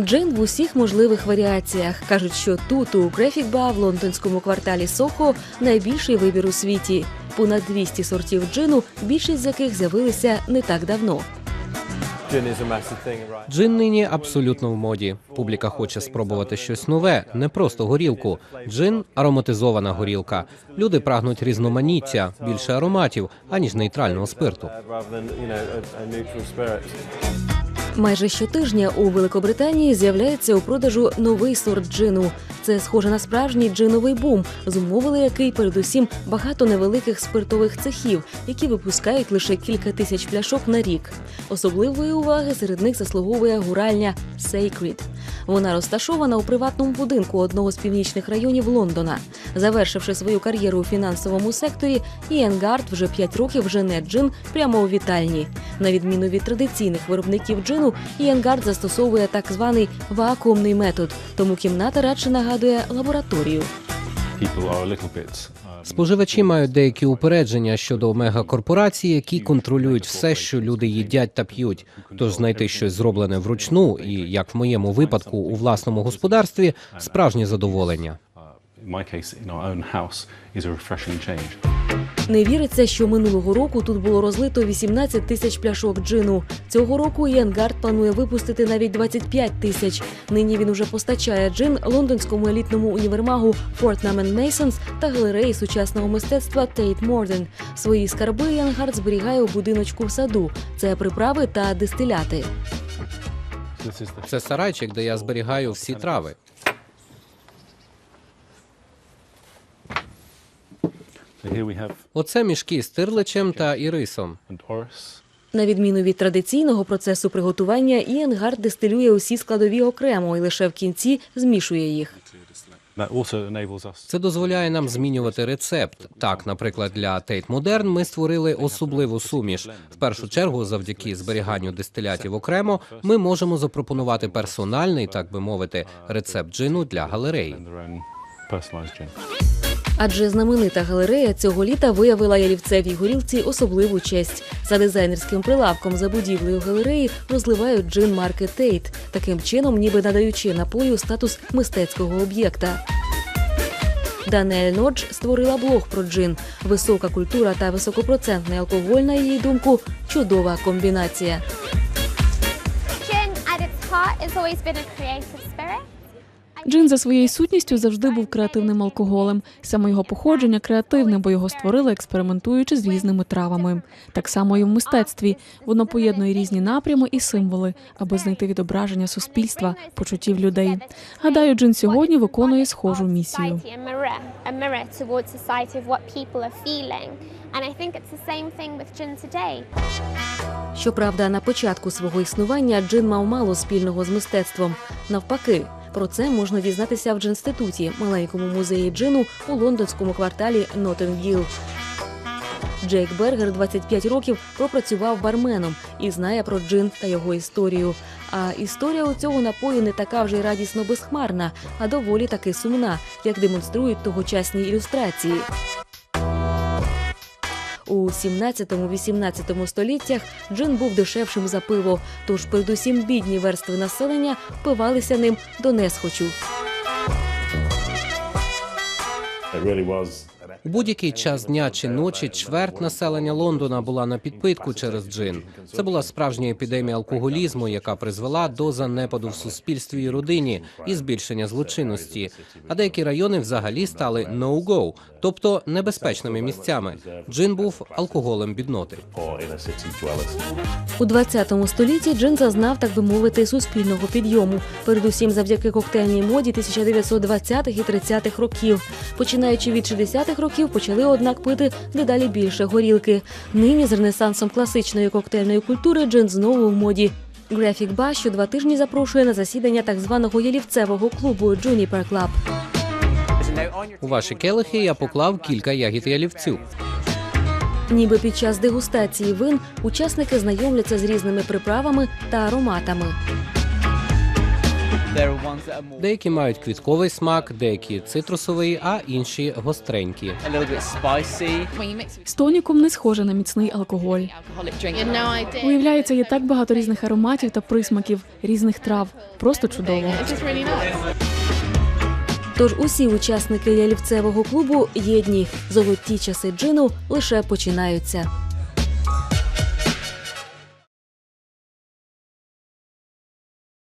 Джин в усіх можливих варіаціях. Кажуть, що тут, у Крефікба, в лондонському кварталі Сохо, найбільший вибір у світі. Понад 200 сортів джину, більшість з яких з'явилися не так давно. Джин нині абсолютно в моді. Публіка хоче спробувати щось нове, не просто горілку. Джин ароматизована горілка. Люди прагнуть різноманіття, більше ароматів, аніж нейтрального спирту. Майже щотижня у Великобританії з'являється у продажу новий сорт джину. Це схоже на справжній джиновий бум, зумовили який передусім багато невеликих спиртових цехів, які випускають лише кілька тисяч пляшок на рік. Особливої уваги серед них заслуговує гуральня Sacred. Вона розташована у приватному будинку одного з північних районів Лондона. Завершивши свою кар'єру у фінансовому секторі, Іен Гард вже 5 років жене джин прямо у вітальні. На відміну від традиційних виробників джину, Іен Гард застосовує так званий вакуумний метод, тому кімната радше нагадує лабораторію. Um, Споживачі мають деякі упередження щодо мегакорпорацій, які контролюють все, що люди їдять та п'ють. Тож знайти щось зроблене вручну, і як в моєму випадку у власному господарстві, справжнє задоволення. Майкейс my case in our own house is a refreshing change. Не віриться, що минулого року тут було розлито 18 тисяч пляшок джину. Цього року Єнгард планує випустити навіть 25 тисяч. Нині він уже постачає джин лондонському елітному універмагу Fortnum Masons та галереї сучасного мистецтва Tate Modern. Свої скарби Єнгард зберігає у будиночку в саду. Це приправи та дистиляти. Це сарайчик, де я зберігаю всі трави. Оце мішки з тирличем та ірисом. На відміну від традиційного процесу приготування, Іенгард дистилює усі складові окремо і лише в кінці змішує їх. Це дозволяє нам змінювати рецепт. Так, наприклад, для Tate Modern ми створили особливу суміш. В першу чергу, завдяки зберіганню дистилятів окремо, ми можемо запропонувати персональний, так би мовити, рецепт джину для галереї. Адже знаменита галерея цього літа виявила ялівцевій горілці особливу честь. За дизайнерським прилавком за будівлею галереї розливають джин марки Тейт, таким чином, ніби надаючи напою статус мистецького об'єкта. Данель Нодж створила блог про джин. Висока культура та високопроцентний алкоголь, на її думку, чудова комбінація. Gin at its heart has always been a creative spirit. Джин за своєю сутністю завжди був креативним алкоголем. Саме його походження креативне, бо його створили експериментуючи з різними травами. Так само і в мистецтві воно поєднує різні напрями і символи, аби знайти відображення суспільства, почуттів людей. Гадаю, джин сьогодні виконує схожу місію. Щоправда, на початку свого існування джин мав мало спільного з мистецтвом. Навпаки, про це можна дізнатися в джинституті, маленькому музеї джину у лондонському кварталі Нотинг-Гіл. Джейк Бергер 25 років пропрацював барменом і знає про джин та його історію. А історія у цього напою не така вже радісно безхмарна, а доволі таки сумна, як демонструють тогочасні ілюстрації. У 17-18 століттях джин був дешевшим за пиво, тож передусім бідні верстви населення впивалися ним до несхочу. It really was У будь-який час дня чи ночі чверть населення Лондона була на підпитку через джин. Це була справжня епідемія алкоголізму, яка призвела до занепаду в суспільстві і родині і збільшення злочинності. А деякі райони взагалі стали no-go, тобто небезпечними місцями. Джин був алкоголем бідноти. У 20 столітті джин зазнав, так би мовити, суспільного підйому, передусім завдяки коктейльній моді 1920-х і 30-х років. Починаючи від 60-х років, почали однак пити дедалі більше горілки. Нині з ренесансом класичної коктейльної культури джин знову в моді. Графік Ба що два тижні запрошує на засідання так званого ялівцевого клубу Juniper Club. У ваші келихи я поклав кілька ягід ялівцю. Ніби під час дегустації вин учасники знайомляться з різними приправами та ароматами. Деякі мають квітковий смак, деякі цитрусовий, а інші гостренькі. З тоніком не схоже на міцний алкоголь. Виявляється, є так багато різних ароматів та присмаків, різних трав. Просто чудово. Тож усі учасники лялівцевого клубу єдні. Золоті часи джину лише починаються.